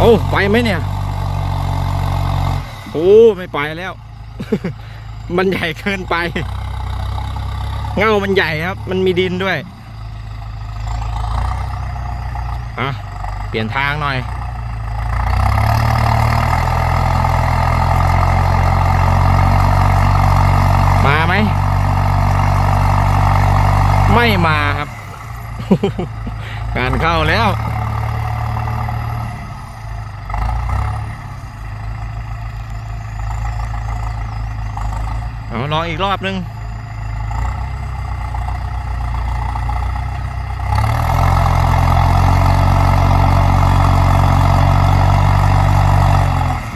โอ้ไปไหมเนี่ย โอ้ไม่ไปแล้ว มันใหญ่เกินไป เง่ามันใหญ่ครับ มันมีดินด้วยอะเปลี่ยนทางหน่อยมาไหม ไม่มาครับ การเข้าแล้ว เอาลองอีกรอบนึง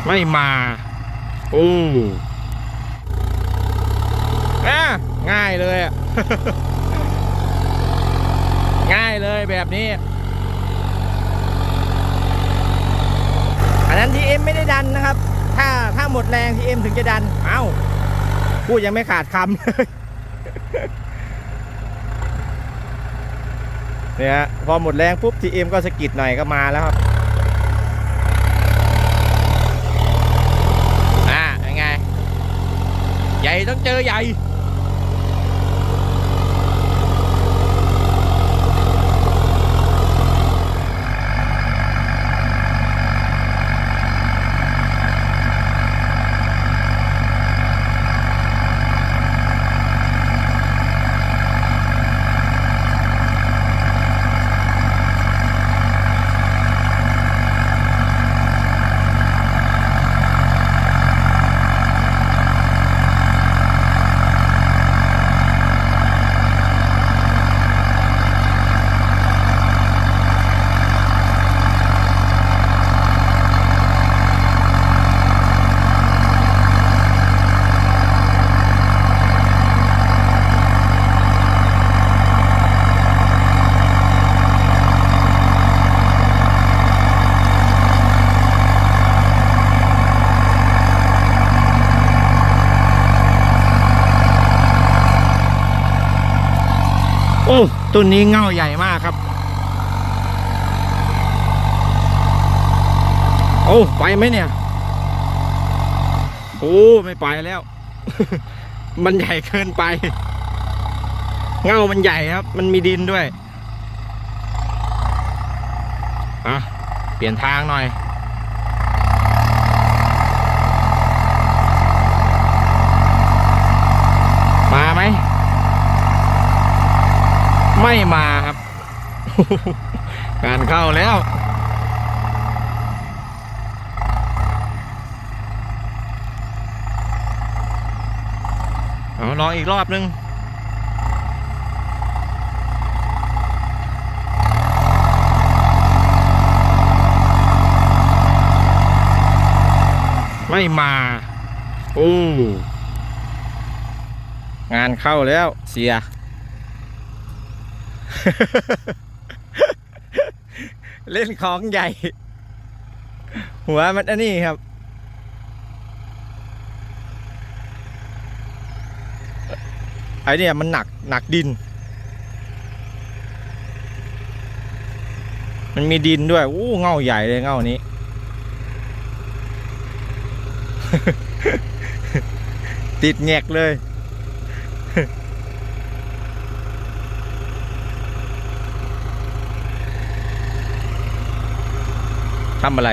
ไม่มา โอ้อะง่ายเลยอะง่ายเลยแบบนี้ อันนั้นทีเอ็มไม่ได้ดันนะครับ ถ้าถ้าหมดแรงทีเอ็มถึงจะดัน เอ้า พูดยังไม่ขาดคำเลยเนี่ยพอหมดแรงปุ๊บทีเอ็มก็สะกิดหน่อยก็มาแล้วครับอ่ายังไง ใหญ่ต้องเจอใหญ่ โอ้ ต้นนี้เง่าใหญ่มากครับ โอ้ไปไหมเนี่ย โอ้ไม่ไปแล้ว มันใหญ่เกินไป เง่ามันใหญ่ครับ มันมีดินด้วย อะ เปลี่ยนทางหน่อย มาไหม ไม่มาครับการเข้าแล้วเอาลองอีกรอบนึงไม่มาโอ้งานเข้าแล้วเสีย เล่นของใหญ่ หัวมันอันนี้ครับ ไอเนี่ยมันหนักหนักดิน มันมีดินด้วยอู้เง่าใหญ่เลยเง่านี้ ติดแงกเลย ทำอะไร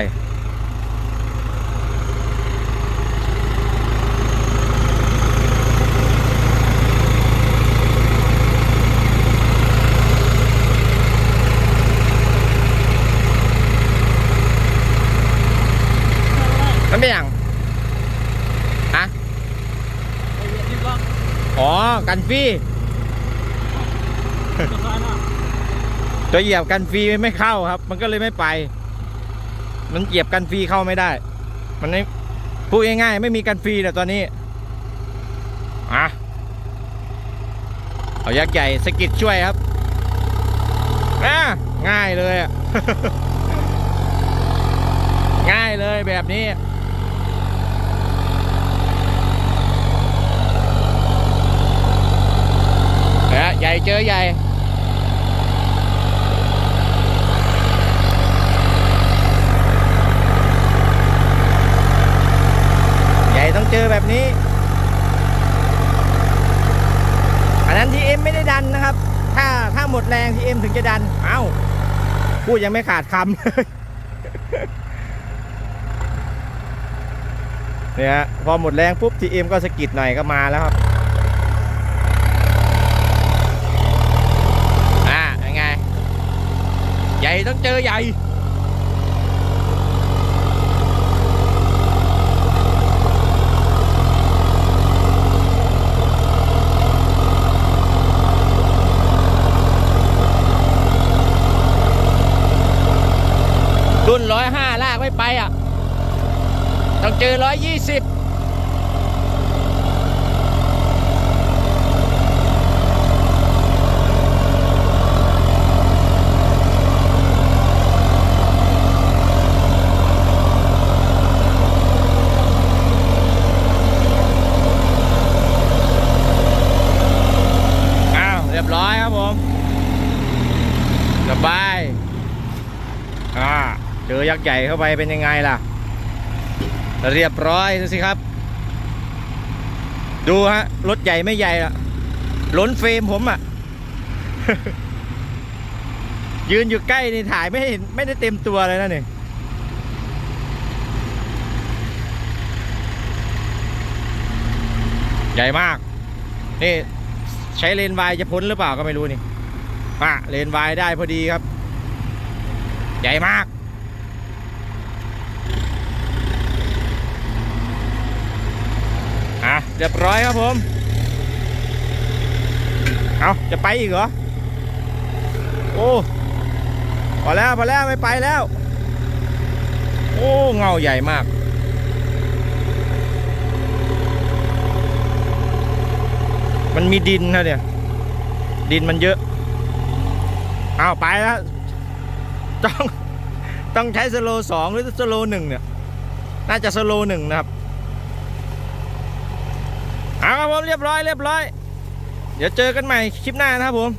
มันเป็นอย่างฮะอ๋อ กันฟรีตัวเหยียบกันฟรีไม่เข้าครับ มันก็เลยไม่ไป มันเหยียบกันฟรีเข้าไม่ได้ มันไม่พูดง่ายๆไม่มีกันฟรีแต่ตอนนี้อะเอายักษ์ใหญ่สกิดช่วยครับอะง่ายเลยง่ายเลยแบบนี้นะใหญ่เจอใหญ่ อแบบนี้ อันนั้นทีเอ็มไม่ได้ดันนะครับ ถ้าถ้าหมดแรงทีเอ็มถึงจะดัน เอ้าพูดยังไม่ขาดคำเลยเนี่ยพอหมดแรงปุ๊บทีเอ็มก็สะกิดหน่อยก็มาแล้วครับอ่ายังไง ใหญ่ต้องเจอใหญ่ รุ่นร้อยห้าลากไม่ไปอะ ต้องเจอร้อยยี่สิบอ้าว เรียบร้อยครับผมสบาย อ่า เจ อยักษ์ใหญ่เข้าไปเป็นยังไงล่ะ เรียบร้อยสิครับ ดูฮะ รถใหญ่ไม่ใหญ่อะล้นเฟรมผมอะยืนอยู่ใกล้นี่ถ่ายไม่เห็นไม่ได้เต็มตัวเลยนะนี่ใหญ่มาก นี่ใช้เลนวายจะพ้นหรือเปล่าก็ไม่รู้นี่อะเลนวายได้พอดีครับ ใหญ่มาก อะเรียบร้อยครับผม เอาจะไปอีกเหรอ โอ้พอแล้วพอแล้วไม่ไปแล้ว โอ้เงาใหญ่มาก มันมีดินนะเนี่ย ดินมันเยอะ เอาไปแล้ว ต้อง ต้องใช้สโลสองหรือสโลหนึ่งเนี่ย น่าจะสโลหนึ่งนะครับเอา ครับผมเรียบร้อยเรียบร้อย เดี๋ยวเจอกันใหม่คลิปหน้านะครับผม